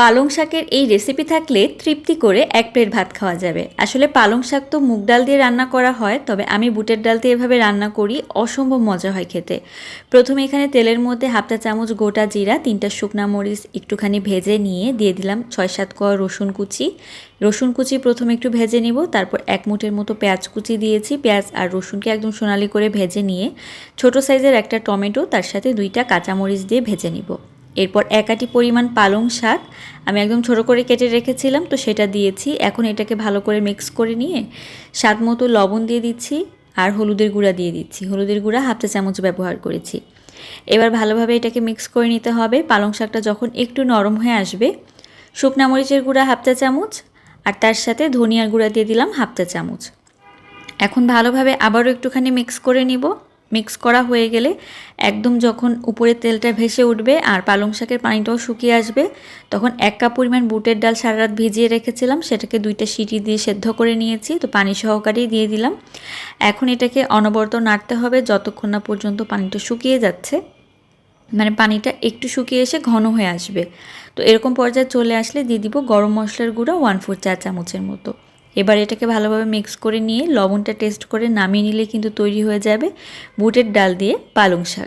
পালং শাকের এই রেসিপি থাকলে তৃপ্তি করে এক প্লেট ভাত খাওয়া যাবে। আসলে পালং শাক তো মুগ ডাল দিয়ে রান্না করা হয়, তবে আমি বুটের ডাল দিয়ে এভাবে রান্না করি, অসম্ভব মজা হয় খেতে। প্রথমে এখানে তেলের মধ্যে হাফটা চামচ গোটা জিরা, তিনটা শুকনা মরিচ একটুখানি ভেজে নিয়ে দিয়ে দিলাম ছয় সাত কোয়া রসুন কুচি। রসুন কুচি প্রথমে একটু ভেজে নিব, তারপর এক মুঠের মতো পেঁয়াজ কুচি দিয়েছি, পেঁয়াজ আর রসুনকে একদম সোনালি করে ভেজে নিয়ে, ছোট সাইজের একটা টমেটো, তার সাথে দুইটা কাঁচামরিচ দিয়ে ভেজে নিব। এরপর এক আটি পরিমাণ পালং শাক আমি একদম ছোটো করে কেটে রেখেছিলাম, তো সেটা দিয়েছি। এখন এটাকে ভালো করে মিক্স করে নিয়ে স্বাদ মতো লবণ দিয়ে দিচ্ছি আর হলুদের গুঁড়া দিয়ে দিচ্ছি। হলুদের গুঁড়া হাফ চা চামচ ব্যবহার করেছি। এবার ভালোভাবে এটাকে মিক্স করে নিতে হবে। পালং শাকটা যখন একটু নরম হয়ে আসবে, শুকনা মরিচের গুঁড়া হাফ চা চামচ আর তার সাথে ধনিয়ার গুঁড়া দিয়ে দিলাম হাফ চা চামচ। এখন ভালোভাবে আবারও একটুখানি মিক্স করে নিব। মিক্স করা হয়ে গেলে একদম যখন উপরে তেলটা ভেসে উঠবে আর পালং শাকের পানিটাও শুকিয়ে আসবে, তখন এক কাপ পরিমাণ বুটের ডাল সারা রাত ভিজিয়ে রেখেছিলাম। সেটাকে দুইটা সিটি দিয়ে সেদ্ধ করে নিয়েছি, তো পানি সহকারেই দিয়ে দিলাম। এখন এটাকে অনবরত নাড়তে হবে যতক্ষণ না পর্যন্ত পানিটা শুকিয়ে যাচ্ছে। মানে পানিটা একটু শুকিয়ে এসে ঘন হয়ে আসবে। তো এরকম পর্যায়ে চলে আসলে দিয়ে দিব গরম মশলার গুঁড়ো ওয়ান ফোর চা চামচের মতো। এবার এটাকে ভালোভাবে মিক্স করে নিয়ে লবণটা টেস্ট করে নামিয়ে নিলে কিন্তু তৈরি হয়ে যাবে বুটের ডাল দিয়ে পালং শাক।